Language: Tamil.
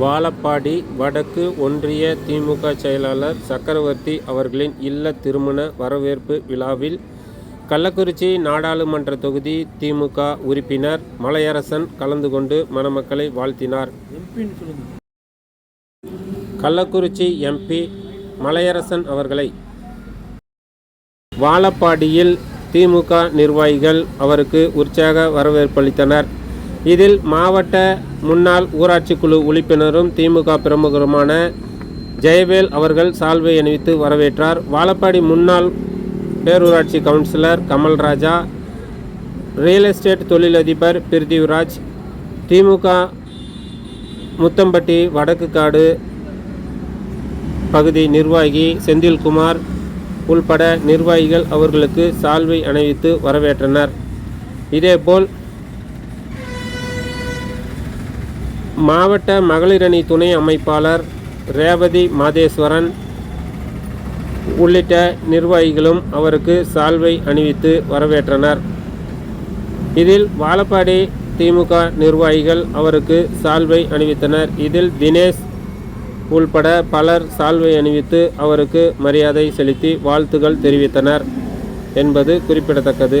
வாழப்பாடி வடக்கு ஒன்றிய திமுக செயலாளர் சக்கரவர்த்தி அவர்களின் இல்ல திருமண வரவேற்பு விழாவில் கள்ளக்குறிச்சி நாடாளுமன்ற தொகுதி திமுக உறுப்பினர் மலையரசன் கலந்து கொண்டு மணமக்களை வாழ்த்தினார். கள்ளக்குறிச்சி எம்பி மலையரசன் அவர்களை வாழப்பாடியில் திமுக நிர்வாகிகள் அவருக்கு உற்சாக வரவேற்பளித்தனர் இதில் மாவட்ட முன்னாள் ஊராட்சி குழு உறுப்பினரும் திமுக பிரமுகருமான ஜெயவேல் அவர்கள் சால்வை அணிவித்து வரவேற்றார். வாழப்பாடி முன்னாள் பேரூராட்சி கவுன்சிலர் கமல்ராஜா ரியல் எஸ்டேட் தொழிலதிபர் பிரிதிவ்ராஜ் திமுக முத்தம்பட்டி வடக்கு காடு பகுதி நிர்வாகி செந்தில்குமார் உள்பட நிர்வாகிகள் அவர்களுக்கு சால்வை அணிவித்து வரவேற்றனர். இதேபோல் மாவட்ட மகளிரணி துணை அமைப்பாளர் ரேவதி மாதேஸ்வரன் உள்ளிட்ட நிர்வாகிகளும் அவருக்கு சால்வை அணிவித்து வரவேற்றனர். இதில் வாழப்பாடி திமுக நிர்வாகிகள் அவருக்கு சால்வை அணிவித்தனர். இதில் தினேஷ் உள்பட பலர் சால்வை அணிவித்து அவருக்கு மரியாதை செலுத்தி வாழ்த்துகள் தெரிவித்தனர் என்பது குறிப்பிடத்தக்கது.